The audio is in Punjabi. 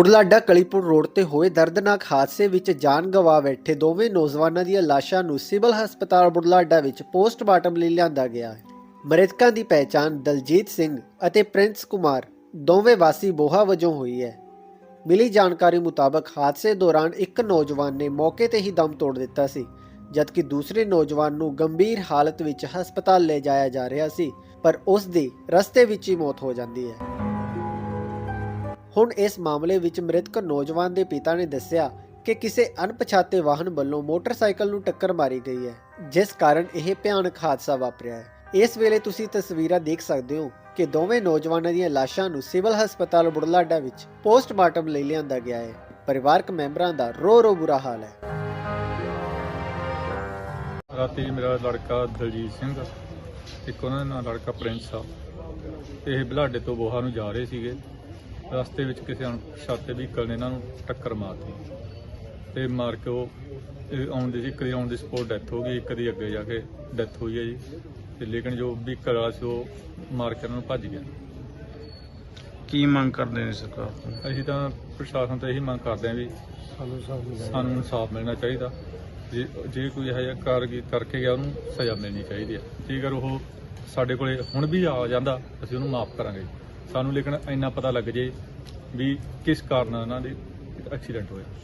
ਬੁਢਲਾਡਾ ਕਲੀਪੁਰ ਰੋਡ ਤੇ ਹੋਏ ਦਰਦਨਾਕ ਹਾਦਸੇ ਵਿੱਚ ਜਾਨ ਗਵਾ ਬੈਠੇ ਦੋਵੇਂ ਨੌਜਵਾਨਾਂ ਦੀਆਂ ਲਾਸ਼ਾਂ ਨੂੰ ਸਿਵਲ ਹਸਪਤਾਲ ਬੁਢਲਾਡਾ ਵਿੱਚ ਪੋਸਟਮਾਰਟਮ ਲਈ ਲਿਆਂਦਾ ਗਿਆ ਹੈ। ਮ੍ਰਿਤਕਾਂ ਦੀ ਪਹਿਚਾਣ ਦਲਜੀਤ ਸਿੰਘ ਅਤੇ ਪ੍ਰਿੰਸ ਕੁਮਾਰ, ਦੋਵੇਂ ਵਾਸੀ ਬੋਹਾ ਵਜੋਂ ਹੋਈ ਹੈ। ਮਿਲੀ ਜਾਣਕਾਰੀ ਮੁਤਾਬਕ ਹਾਦਸੇ ਦੌਰਾਨ ਇੱਕ ਨੌਜਵਾਨ ਨੇ ਮੌਕੇ ਤੇ ਹੀ ਦਮ ਤੋੜ ਦਿੱਤਾ ਸੀ, ਜਦਕਿ ਦੂਸਰੇ ਨੌਜਵਾਨ ਨੂੰ ਗੰਭੀਰ ਹਾਲਤ ਵਿੱਚ ਹਸਪਤਾਲ ਲੈ ਜਾਇਆ ਜਾ ਰਿਹਾ ਸੀ, ਪਰ ਉਸ ਦੀ ਰਸਤੇ ਵਿੱਚ ਹੀ ਮੌਤ ਹੋ ਜਾਂਦੀ ਹੈ। ਹੁਣ ਇਸ ਮਾਮਲੇ ਵਿੱਚ ਮ੍ਰਿਤਕ ਨੌਜਵਾਨ ਦੇ ਪਿਤਾ ਨੇ ਦੱਸਿਆ ਕਿ ਕਿਸੇ ਅਣਪਛਾਤੇ ਵਾਹਨ ਵੱਲੋਂ ਮੋਟਰਸਾਈਕਲ ਨੂੰ ਟੱਕਰ ਮਾਰੀ ਗਈ ਹੈ, ਜਿਸ ਕਾਰਨ ਇਹ ਭਿਆਨਕ ਹਾਦਸਾ ਵਾਪਰਿਆ ਹੈ। ਇਸ ਵੇਲੇ ਤੁਸੀਂ ਤਸਵੀਰਾਂ ਦੇਖ ਸਕਦੇ ਹੋ ਕਿ ਦੋਵੇਂ ਨੌਜਵਾਨਾਂ ਦੀਆਂ ਲਾਸ਼ਾਂ ਨੂੰ ਸਿਵਲ ਹਸਪਤਾਲ ਬੁਢਲਾਡਾ ਵਿੱਚ ਪੋਸਟਮਾਰਟਮ ਲਈ ਲਿਆਂਦਾ ਗਿਆ ਹੈ। ਪਰਿਵਾਰਕ ਮੈਂਬਰਾਂ ਦਾ ਰੋ ਰੋ ਬੁਰਾ ਹਾਲ ਹੈ। ਰਾਤੀ ਮੇਰਾ ਲੜਕਾ ਦਲਜੀਤ ਸਿੰਘ ਇੱਕ ਉਹਨਾਂ ਦਾ ਲੜਕਾ ਪ੍ਰਿੰਸ ਆ। ਇਹ ਬਲਾਡੇ ਤੋਂ ਬੋਹਾ ਨੂੰ ਜਾ ਰਹੇ ਸੀਗੇ। ਰਸਤੇ ਵਿੱਚ ਕਿਸੇ ਅਣਪਛਾਤੇ ਵਹੀਕਲ ਨੇ ਇਹਨਾਂ ਨੂੰ ਟੱਕਰ ਮਾਰਤੀ। ਤੇ ਮਾਰ ਕੇ ਉਹ ਆਉਣ ਦੀ ਸੀ ਇੱਕ ਦੀ ਆਉਣ ਦੀ ਸਪੋਰਟ ਡੈਥ ਹੋ ਗਈ ਇੱਕ ਦੀ ਅੱਗੇ ਜਾ ਕੇ ਡੈਥ ਹੋਈ ਹੈ ਜੀ। ਤੇ ਲੇਕਿਨ ਜੋ ਵਹੀਕਲ ਵਾਲਾ ਸੀ ਉਹ ਮਾਰ ਕੇ ਉਹਨਾਂ ਨੂੰ ਭੱਜ ਗਿਆ। ਕੀ ਮੰਗ ਕਰਦੇ ਨੇ ਸਰਕਾਰ ਤੋਂ? ਅਸੀਂ ਤਾਂ ਪ੍ਰਸ਼ਾਸਨ ਤੋਂ ਇਹੀ ਮੰਗ ਕਰਦੇ ਹਾਂ ਵੀ ਸਾਨੂੰ ਇਨਸਾਫ ਮਿਲਣਾ ਚਾਹੀਦਾ। ਜੇ ਜੇ ਕੋਈ ਇਹੋ ਜਿਹਾ ਕਾਰਗੀ ਕਰਕੇ ਗਿਆ ਉਹਨੂੰ ਸਜ਼ਾ ਮਿਲਣੀ ਚਾਹੀਦੀ ਹੈ। ਜੇਕਰ ਉਹ ਸਾਡੇ ਕੋਲੇ ਹੁਣ ਵੀ ਆ ਜਾਂਦਾ ਅਸੀਂ ਉਹਨੂੰ ਮਾਫ ਕਰਾਂਗੇ। ਸਾਨੂੰ ਲੇਕਿਨ ਇੰਨਾ ਪਤਾ ਲੱਗ ਜੇ ਵੀ ਕਿਸ ਕਾਰਨ ਇਹਨਾਂ ਦੇ ਐਕਸੀਡੈਂਟ ਹੋਇਆ।